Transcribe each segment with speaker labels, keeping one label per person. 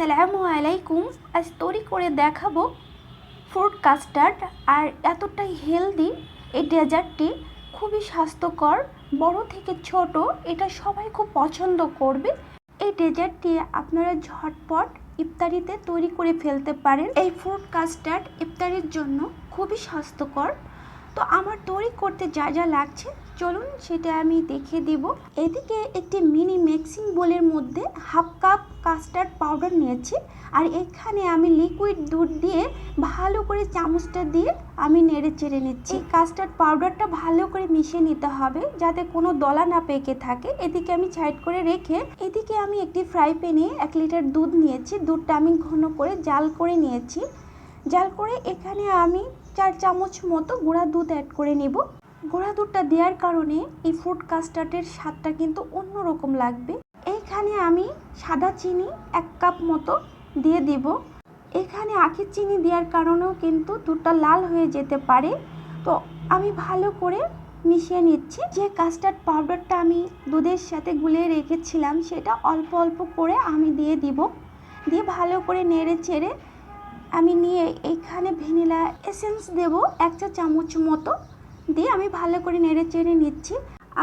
Speaker 1: আসসালামু আলাইকুম। আজ তৈরি করে দেখাবো ফ্রুট কাস্টার্ড আর এতটাই হেলদি এই ডেজার্টটি খুবই স্বাস্থ্যকর, বড় থেকে ছোট, এটা সবাই খুব পছন্দ করবে। এই ডেজার্টটি আপনারা ঝটপট ইফতারিতে তৈরি করে ফেলতে পারেন। এই ফ্রুট কাস্টার্ড ইফতারির জন্য খুবই স্বাস্থ্যকর। তো আমার তৈরি করতে যা যা লাগছে, চলুন সেটা আমি দেখে দিব। এদিকে একটি মিনি মিক্সিং বোলের মধ্যে হাফ কাপ কাস্টার্ড পাউডার নিয়েছি আর এখানে আমি লিকুইড দুধ দিয়ে ভালো করে চামচটা দিয়ে আমি নেড়ে চেড়ে নিচ্ছি। কাস্টার্ড পাউডারটা ভালো করে মিশিয়ে নিতে হবে যাতে কোনো দলা না পেকে থাকে। এদিকে আমি সাইড করে রেখে এদিকে আমি একটি ফ্রাই প্যানে এক লিটার দুধ নিয়েছি। দুধটা আমি ঘন করে জাল করে নিয়েছি। জাল করে এখানে আমি চার চামচ মতো গুঁড়া দুধ অ্যাড করে নেব। গুঁড়া দুধটা দেওয়ার কারণে এই ফ্রুট কাস্টার্ডের স্বাদটা কিন্তু অন্যরকম লাগবে। এইখানে আমি সাদা চিনি এক কাপ মতো দিয়ে দিব। এখানে আখের চিনি দেওয়ার কারণেও কিন্তু দুধটা লাল হয়ে যেতে পারে। তো আমি ভালো করে মিশিয়ে নিচ্ছি। যে কাস্টার্ড পাউডারটা আমি দুধের সাথে গুলিয়ে রেখেছিলাম, সেটা অল্প অল্প করে আমি দিয়ে দিব। দিয়ে ভালো করে নেড়ে চেড়ে আমি নিয়ে এইখানে ভ্যানিলা এসেন্স দেব এক চা চামচ মতো। দিয়ে আমি ভালো করে নেড়ে চেড়ে নিচ্ছি।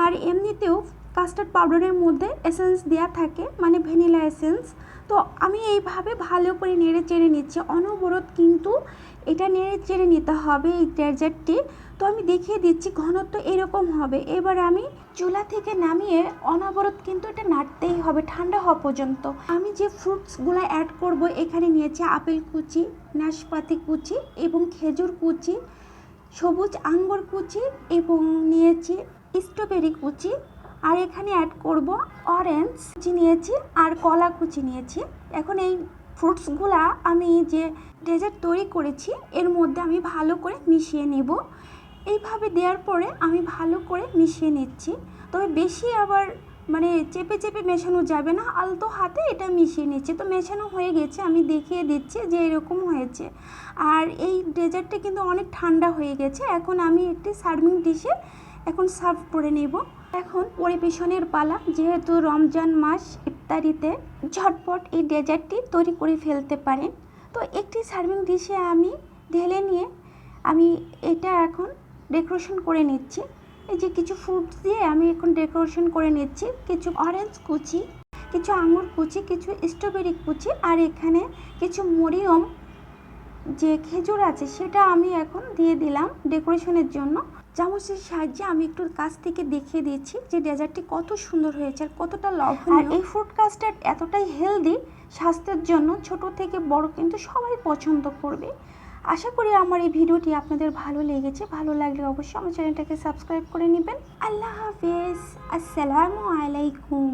Speaker 1: আর এমনিতেও কাস্টার্ড পাউডারের মধ্যে এসেন্স দেওয়া থাকে মানে ভ্যানিলা এসেন্স। তো আমি এইভাবে ভালো করে নেড়ে চেড়ে নিচ্ছি। অনবরত কিন্তু এটা নেড়ে চেড়ে নিতে হবে এই ডেজার্টটি। তো আমি দেখিয়ে দিচ্ছি, ঘনত্ব এরকম হবে। এবার আমি চুলা থেকে নামিয়ে অনবরত কিন্তু এটা নাড়তেই হবে, ঠান্ডা হওয়া পর্যন্ত। আমি যে ফ্রুটসগুলো অ্যাড করব, এখানে নিয়েছি আপেল কুচি, নাশপাতি কুচি এবং খেজুর কুচি, সবুজ আঙ্গুর কুচি এবং নিয়েছি স্ট্রবেরি কুচি। আর এখানে অ্যাড করব অরেঞ্জ কুচি নিয়েছি আর কলা কুচি নিয়েছি। এখন এই ফ্রুটসগুলা আমি যে ডেজার্ট তৈরি করেছি, এর মধ্যে আমি ভালো করে মিশিয়ে নেব। এইভাবে দেওয়ার পরে আমি ভালো করে মিশিয়ে নিচ্ছি। তবে বেশি আবার মানে চেপে চেপে মেশানো যাবে না, আলতো হাতে এটা মিশিয়ে নিচ্ছে। তো মেশানো হয়ে গেছে, আমি দেখিয়ে দিচ্ছি যে এরকম হয়েছে। আর এই ডেজার্টটা কিন্তু অনেক ঠান্ডা হয়ে গেছে, এখন আমি একটি সার্ভিং ডিশে এখন সার্ভ করে নেব। এখন পরিবেশনের পালা, যেহেতু রমজান মাস ইফতারিতে ঝটপট এই ডেজার্টটি তৈরি করে ফেলতে পারেন। তো একটি সার্ভিং ডিশে আমি ঢেলে নিয়ে আমি এটা এখন ডেকোরেশন করে নিচ্ছি। এই যে কিছু ফ্রুটস দিয়ে আমি এখন ডেকোরেশন করে নিচ্ছি। কিছু অরেঞ্জ কুচি, কিছু আঙুর কুচি, কিছু স্ট্রবেরি কুচি, আর এখানে কিছু মরিয়ম যে খেজুর আছে সেটা আমি এখন দিয়ে দিলাম ডেকোরেশনের জন্য। চামচের সাহায্যে আমি একটু কাছ থেকে দেখিয়ে দিচ্ছি যে ডেজার্টটি কত সুন্দর হয়েছে আর কতটা লবণীয় আর এই ফ্রুট কাস্টার্ড এতটাই হেলদি স্বাস্থ্যের জন্য ছোট থেকে বড় কিন্তু সবাই পছন্দ করবে। আশা করি আমার এই ভিডিওটি আপনাদের ভালো লেগেছে। ভালো লাগলে অবশ্যই আমার চ্যানেলটাকে সাবস্ক্রাইব করে নেবেন। আল্লাহ হাফেজ। আসসালামু আলাইকুম।